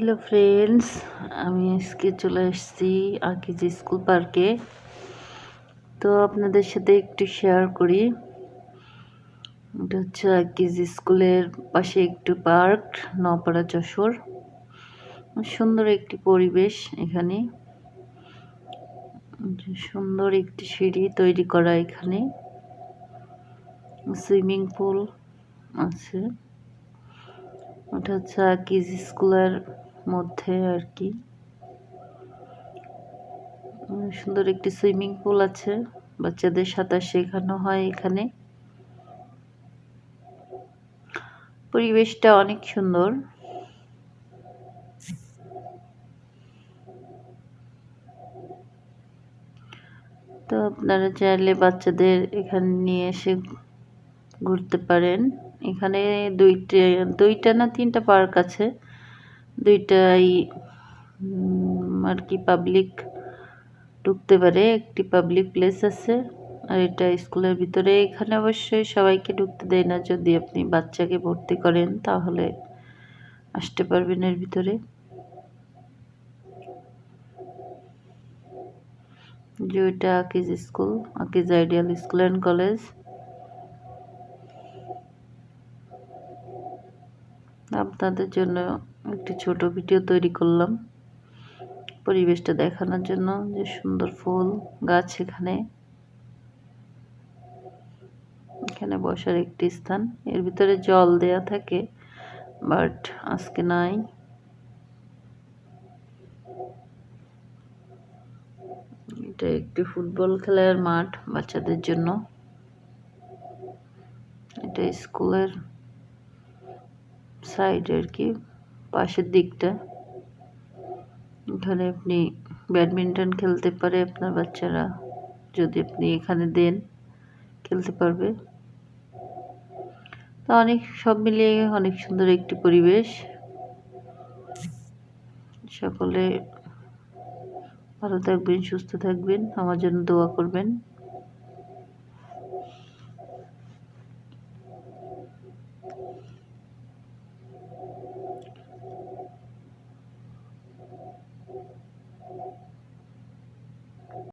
Hello friends আমি আজকে চলে এসেছি আকিজি স্কুল পার্কে। তো আপনাদের সাথে একটু শেয়ার করি। এটা হচ্ছে আকিজি স্কুলের পাশে একটু পার্ক নপাড়া যশোর। সুন্দর একটি পরিবেশ এখানে। সুন্দর একটি সিঁড়ি তৈরি করা এখানে। সুইমিং পুল আছে। ওটা হচ্ছে কিজ স্কুলের মধ্যে আর কি সুন্দর একটি সুইমিং পুল আছে। বাচ্চাদের সাঁতার শেখানো হয় এখানে। পরিবেশটা অনেক সুন্দর। তো আপনারা চাইলে বাচ্চাদের এখানে নিয়ে এসে ঘুরতে পারেন। এখানে দুইটা দুইটা না তিনটা পার্ক আছে। দুইটাই আর কি পাবলিক ঢুকতে পারে, একটি পাবলিক প্লেস আছে, আর এটা স্কুলের ভিতরে। এখানে অবশ্যই সবাইকে ঢুকতে দেয় না, যদি আপনি বাচ্চাকে ভর্তি করেন, তাহলে আসতে পারবেন এর ভিতরে। যে ওইটা Akij school, Akij ideal school and college. আপনাদের জন্য একটি ছোট ভিডিও তৈরি করলাম। পরিবেশটা দেখানোর জন্য যে সুন্দর ফুল, গাছ এখানে। এখানে বসার একটি স্থান। এর ভিতরে জল দেয়া থাকে, বাট আজকে নাই। এটা একটি ফুটবল খেলার মাঠ বাচ্চাদের জন্য। এটা স্কুলের সাইড আর কি। পাশের দিকটা। এখানে আপনি ব্যাডমিন্টন খেলতে পারে আপনার বাচ্চারা। যদি আপনি এখানে দেন, খেলতে পারবে। তো অনেক, সব মিলিয়ে অনেক সুন্দর একটি পরিবেশ। সকলে ভালো থাকবেন, সুস্থ থাকবেন। আমার জন্য দোয়া করবেন।